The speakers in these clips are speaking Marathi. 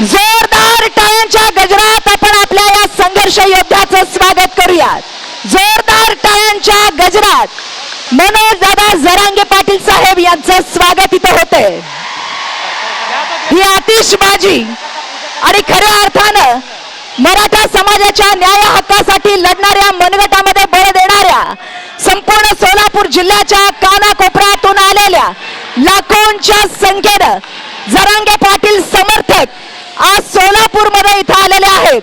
जोरदार टाळ्यांच्या गजरात आपण आपल्या या संघर्ष योद्ध्याचं स्वागत करूयात. जोरदार टाळ्यांच्या गजरात मनोज दादा जरांगे पाटील साहेब यांचं स्वागत इथं होते ही आतिषबाजी आणि खऱ्या अर्थानं मराठा समाजाच्या न्याय हक्कासाठी लढणाऱ्या मनगटामध्ये बळ देणाऱ्या संपूर्ण सोलापूर जिल्ह्याच्या कानाकोपऱ्यातून आलेल्या लाखोंच्या संख्येनं जरांगे पाटील समर्थक आज सोलापूरमध्ये इथं आलेले आहेत.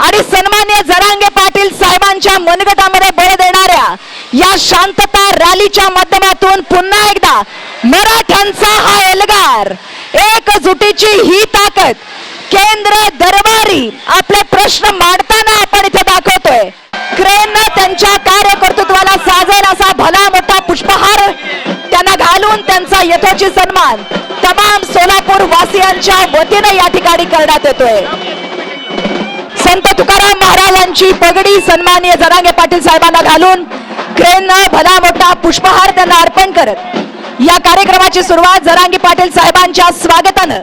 आणि सन्मान्य जरांगे पाटील साहेबांच्या मनगटामध्ये बळ देणाऱ्या या शांतता रॅलीच्या माध्यमातून पुन्हा एकदा मराठ्यांचा हा एल्गार एकजुटीची ही ताकद केंद्र दरबारी आपले प्रश्न मांडतात करून त्यांचा यथोचित सन्मान तमाम सोलापूर वासियांच्या वतीने या ठिकाणी करण्यात येतोय. संत तुकाराम महाराजांची पगडी सन्मानीय जरांगे पाटील साहेबांना घालून क्रेननं भला मोठा पुष्पहार त्यांना अर्पण करत या कार्यक्रमाची सुरुवात जरांगी पाटील साहेबांच्या स्वागतानं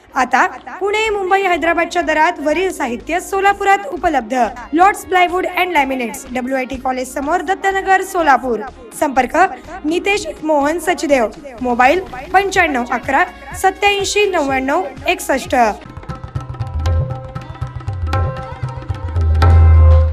आता पुणे मुंबई हैदराबादच्या दरात वरील साहित्य सोलापुरात उपलब्ध. Lords plywood and laminates W I T college समोर दत्तनगर सोलापूर. संपर्क नितेश मोहन सचदेव. मोबाईल पंच्याण्णव अकरा सत्याऐंशी नव्याण्णव एकसष्ट.